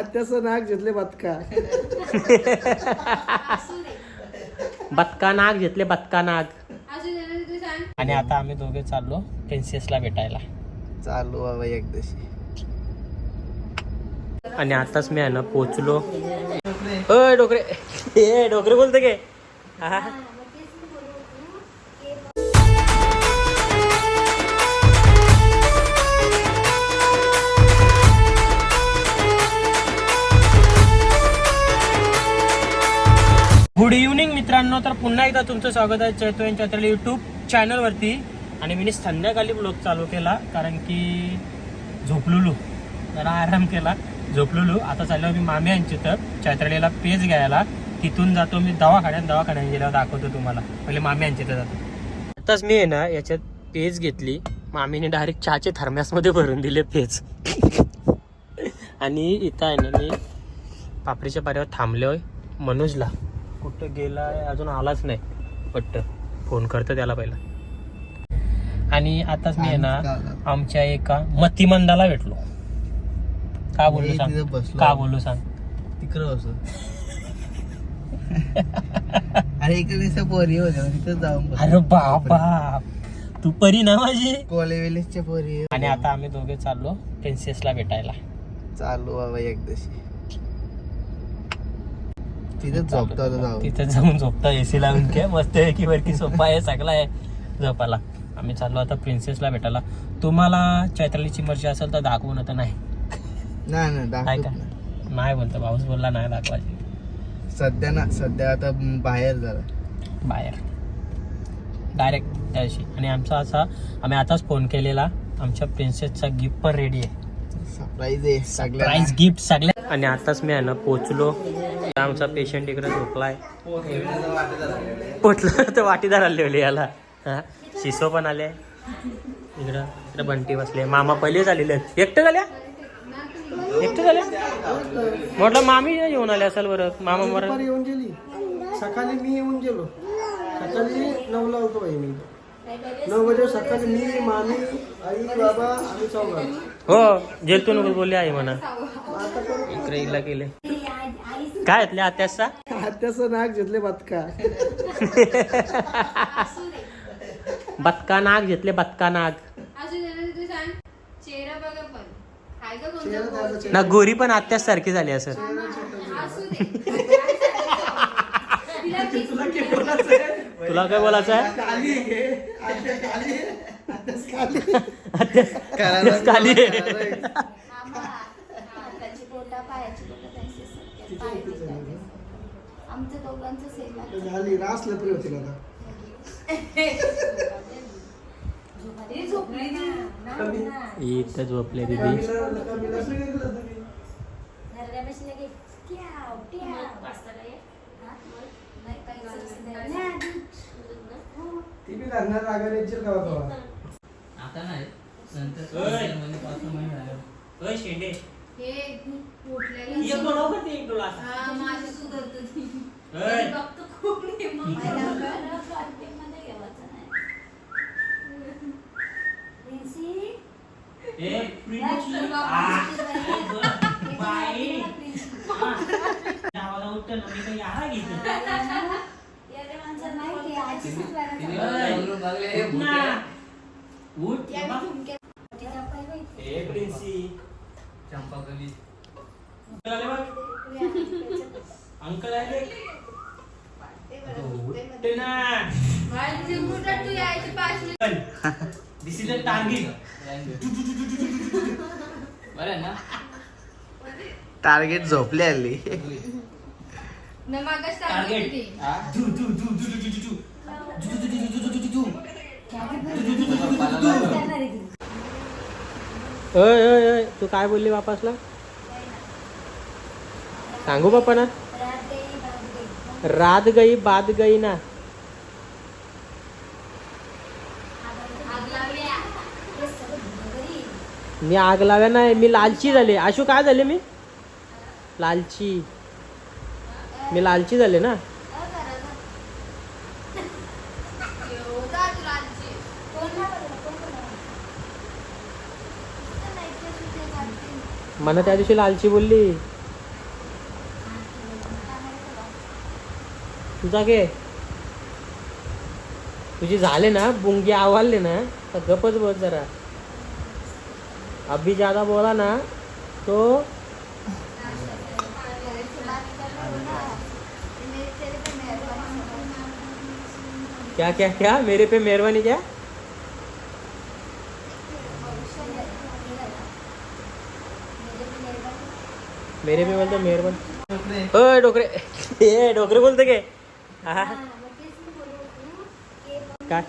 आत्याचं नाक घेतले बदका. बत्का नाग घेतले बत्का नाग आणि आता आम्ही दोघे चाललो प्रिन्सेसला भेटायला. चालू बाबा एकदाशी आणि आताच मी आहे ना पोचलो. अय डोकरे. ए डोकरे बोलते गे हा गुड इव्हनिंग मित्रांनो. तर पुन्हा एकदा तुमचं स्वागत आहे चैतो यांच्या तर यूट्यूब चॅनलवरती आणि मी संध्याकाळी ब्लॉग चालू केला कारण की झोपलेलो. जरा आराम केला झोपलेलो. आता चाललो मी मामी यांची तर चैत्रालीला पेज घ्यायला. तिथून जातो मी दवाखान्यात. दवाखान्यात गेल्यावर दाखवतो तुम्हाला. पहिले मामी यांची तर जातो. आताच मी आहे ना याच्यात पेज घेतली. मामीने डायरेक्ट चहाचे थर्मॅसमध्ये भरून दिले पेज. आणि इथं आहे ना मी पापडीच्या पाऱ्यावर थांबलोय मनोजला. कुठं गेलाय अजून आलाच नाही पट्ट. फोन करतो त्याला पहिला. आणि आताच मी आहे ना आमच्या एका मतिमंदाला भेटलो. का बोललो मी सांग. का बोललो सांग? तिकडं बसू अरे इकडे पोरी होत्या तिथं जाऊन. अरे बाबा तू परी ना माझी? कॉलेजच्या पोरी. आणि आता आम्ही दोघे चाललो प्रिन्सेसला भेटायला. चालू बाबा एकदाशी. तिथं झोपतो आता तिथं जाऊन झोपता एसी लावून काय मस्त आहे की वरती सोफा आहे सगळा आहे. झोपाला आम्ही चाललो आता प्रिन्सेसला भेटायला. तुम्हाला चैत्रालीची मर्जी असेल तर दाखवू ना तर नाही नाही नाही. का बोलतो भाऊस बोलला नाही दाखवायची. सध्या ना सध्या आता बाहेर जरा. बाहेर. डायरेक्ट त्याशी. आणि आमचा असा आम्ही आताच फोन केलेला. आमच्या प्रिन्सेसचा गिफ्ट पण रेडी आहे. सरप्राईज आहे सगळ्या प्राईज गिफ्ट सगळ्या आणि आताच मी आहे ना पोचलो. आमचा पेशंट इकडे झोपलाय. पोचलो तर वाटीदार आले याला. हा? शिसो पण आले. इकडं इकडं बंटी बसले. मामा पहिलेच आलेले आहेत. एकटं झाल्या? एकटं झाल्या? म्हटलं मामी येऊन आले असेल बरं. मामा बरं येऊन गेली. सकाळी मी येऊन गेलो. सकाळी नऊला होतो बाई मी. नऊ वाजे सकाळी मी मामी आई बाबा आणि चौघा. हो जेलतू नको बोलले आहे म्हणा. इकडे इकडे केले. काय घेतले आत्याचा? आत्याचं नाक घेतले बदका. बत्का नाग घेतले बत्का नाग. ना गोरी पण आत्याच सारखी झाली असं. तिला काय बोलायचं आहे. आत्याच काली आहे. आमच्या दोघांचं सेम आहे. झाली रास लपरी होती आता झोपली ना. नाही. इथं झोपले दिदी. घरल्या बसल्या की ट्याव, ट्याव. हा? नाही, काही नाही. नाही. हो. ती बी लागणार रागाने येशील का बाबा? हे ये उठलेलं बनव का ते एक असा? हा माझी सुधारतो ती ओय. बघतो खूप आहे मग. कार्पेटमध्ये ठेवायचं नाही. प्रिन्सी? ए, प्रिन्सी. बाई. नावाला उठतं ना, मी काही आहार घेतो. आहे, आजीचंच लागत ओय, आहे. उठ. ए, प्रिन्सी. आले बघ. अंकल ना this is a target target झोपले आली न मागच टार्गेट सांगितली दू दू दू दू दू दू दू करणार आहे ती. काय बोलली वापसला सांगू बापा ना. रात गई बाद गई ना. मी आग लाव्या नाही मी लालची झाले. आशू काय झाले मी? लालची. मी लालची झाले ना. मला त्या दिवशी लालची बोलली. तुझा घे तुझी झाले ना बुंगी आवडले ना तर गपच बस जरा. अभी ज्यादा बोला ना तो क्या क्या क्या? मेरे पे मेहरबानी क्या? मेरे पे बोलतो मेहरबानी। डोकरे. ए डोकरे. बोलते के हा. काय?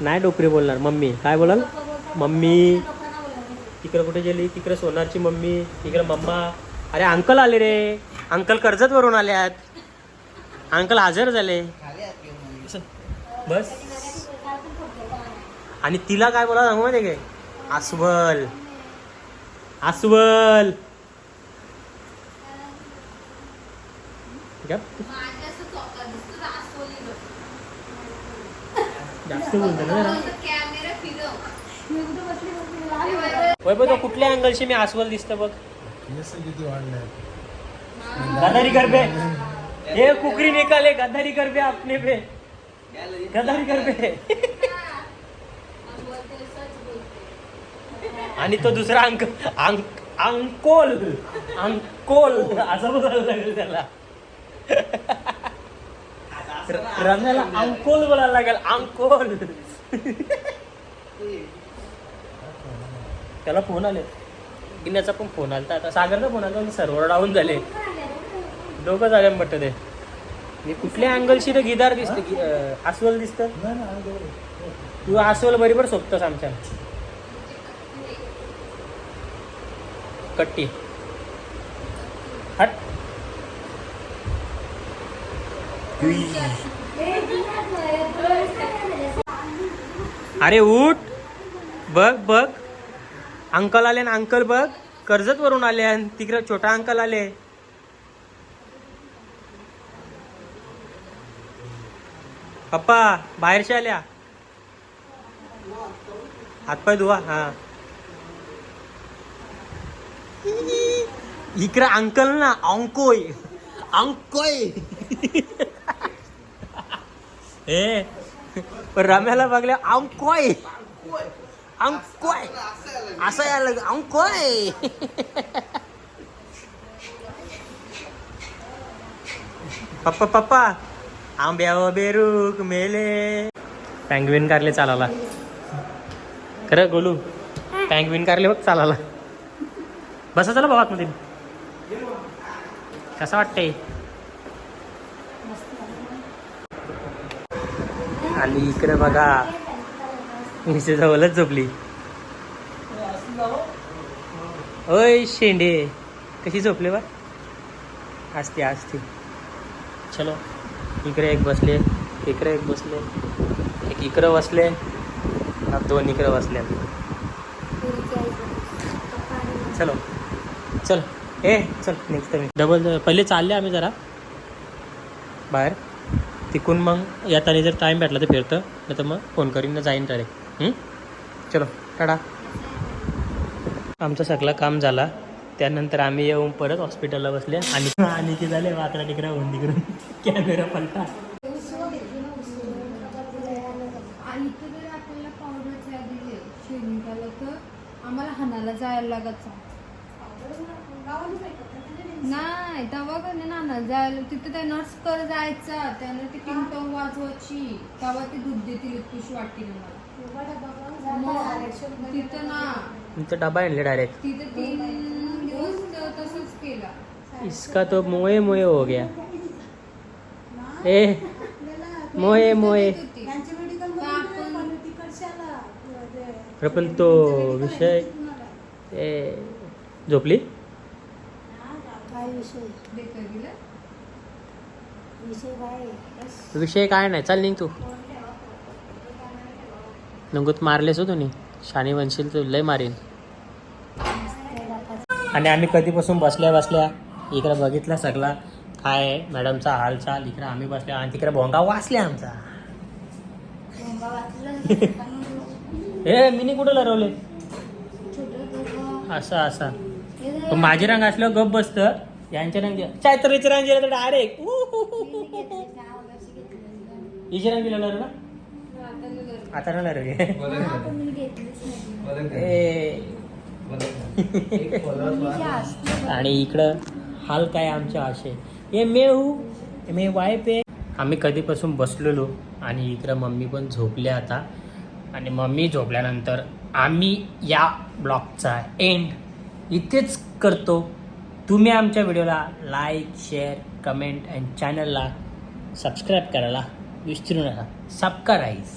नाही डोकरी बोलणार मम्मी. काय बोलाल? मम्मी. तिकडे कुठे गेली? तिकडे सोनारची मम्मी तिकडे मम्मा. अरे अंकल आले रे. अंकल कर्जत वरून आल्यात. अंकल हजर झाले. बस. आणि तिला काय बोला सांगू माहिती काय अस्वल अस्वल गप. जास्त बोलतो ना जरा. वैभव तो कुठल्या अँगलशी मी अस्वल दिसत बघ. गदारी कर बे. हे कुकरी निकाले गदारी कर बे पे गदारी कर बे. आणि तो दुसरा अंक अंक अंकोल अंकोल. असं बोलायला लागेल त्याला. रम्याला अंकोल बोलायला लागेल अंकोल. त्याला फोन आले. गिन्याचा पण फोन आला आता सागरचा फोन आला सर्व्हर डाऊन झाले. डोकं झाले म्हटत ते. मी कुठल्या अँगलशी तर गिदार दिसतं अस्वल दिसतं? तू अस्वल बरोबर सोबतस आमच्या. कट्टी. अरे उठ. बघ बघ. अंकल आले ना अंकल बघ. कर्जत वरून आले आणि तिकडे छोटा अंकल आले. पप्पा बाहेरच्या आल्या. हातपाय धुवा हा. इकडे अंकल ना अंकोय. अंकोय. ए. रम्याला बघल्या अंकोय अंकोय असं यायला लागलं अंकोय पप्पा पप्पा आंब्याव बेरूक मेले. पँगविन कारले चालाला खरं गोलू? पँगविन कारले बघ चालाला बसा चला बाबा मध्ये कसं वाटतंय? आणि इकडे बघा. मिसे जवळच झोपली. ओय शेंडे. कशी झोपले बा? असते असते चलो इकडे एक बसले. इकडे एक बसले. एक इकडं बसले. दोन इकडे बसले. चलो. चल. ए चल नेक्स्ट मी. डबल पहिले चालले आम्ही जरा. बाहेर. तिकून मग येताना जर टाईम भेटला तर फिरतं नाही तर मग फोन करीन ना जाईन डायरेक्ट चलो टाटा. आमचं सगळं काम झाला. त्यानंतर आम्ही येऊन परत हॉस्पिटलला बसले. आणि आणि ते झाले वाकडा तिकडा होऊन तिकडून कॅमेरा पलटा. आम्हाला हाणाला जायला लागत नाही तेव्हा का नाही ना जायला. तिथं त्या नर्स कर जायचा. त्यानं ती टिंगटॉंग वाजवायची. तेव्हा ती दूध देतील इतकीशी वाटतील मला. मग तिथं ना तुमचा डबा आणले डायरेक्ट तिथं तीन दिवस त- तसंच केला. इसका तो मोये मोये हो गया. ए मोये मोये पण तो विषय ए झोपली? काय विषय काय विषय काय नाही. चाल निघ तू. नंगूत मारलेस हो तुम्ही शाणी बनशील तर लय मारीन. आणि आम्ही कधीपासून बसल्या बसल्या इकडे बघितला सगळा. काय आहे? मॅडमचा हालचाल. इकडे आम्ही बसल्या आणि तिकडे भोंगा वाचल्या आमचा. ए मिनी कुठं लरवले? असं असं. माझे रंग असल्यावर गप बसतं. यांच्या रंग चैत्रीचे रंग गेला तर डायरेक्ट हिचे रंग गेला ना? आता ना रे. आणि इकडं हाल काय आमच्या असे. हे मे हू. मे वाय पे. आम्ही कधीपासून बसलेलो आणि इकडं मम्मी पण झोपल्या आता. आणि मम्मी झोपल्यानंतर आम्ही या ब्लॉगचा एंड इथेच करतो. तुम्ही आमच्या व्हिडिओला लाईक शेअर कमेंट अँड चॅनलला सबस्क्राईब करायला विसरू नका. सबका राईस